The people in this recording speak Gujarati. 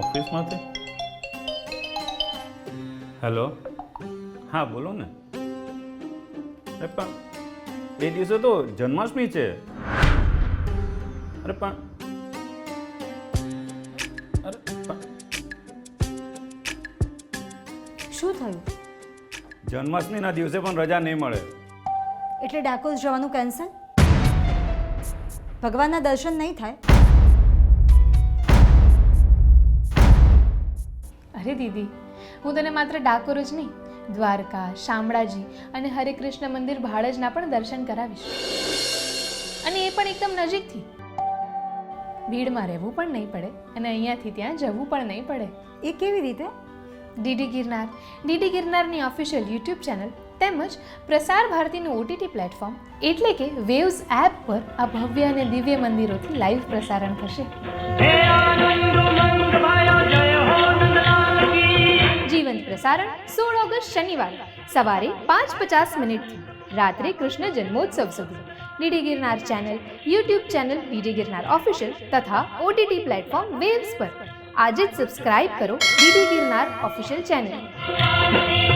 ઓફિસમાંથી હેલો હા બોલો ને. અરે પણ એ દિવસે તો જન્માષ્ટમી છે. અરે પણ અરે શું થયું? જન્માષ્ટમીના દિવસે પણ રજા નહીં મળે. એટલે ડાકોર જવાનું કેન્સલ? ભગવાનના દર્શન નહીં થાય? અરે દીદી હું તને માત્ર ડાકોર જ નહીં દ્વારકા શામળાજી અને હરે કૃષ્ણ મંદિર ભાડજના પણ દર્શન કરાવીશ. અને એ પણ એકદમ નજીકથી. ભીડમાં રહેવું પણ નહીં પડે અને અહીંયાથી ત્યાં જવું પણ નહીં પડે. એ કેવી રીતે? ડીડી ગિરનાર. ડીડી ગિરનારની ઓફિશિયલ યુટ્યુબ ચેનલ તેમજ પ્રસાર ભારતીનું ઓટીટી પ્લેટફોર્મ એટલે કે વેવ્સ એપ પર આ ભવ્ય અને દિવ્ય મંદિરોથી લાઈવ પ્રસારણ થશે. પ્રસારણ સોળ ઓગસ્ટ શનિવાર સવારે પાંચ પચાસ મિનિટથી રાત્રે કૃષ્ણ જન્મોત્સવ સુધી DD Girnar channel YouTube channel DD Girnar official તથા ઓટીટી પ્લેટફોર્મ વેવ્સ પર આજે જ સબસ્ક્રાઇબ કરો ડીડી ગિરનાર ઓફિશિયલ ચેનલ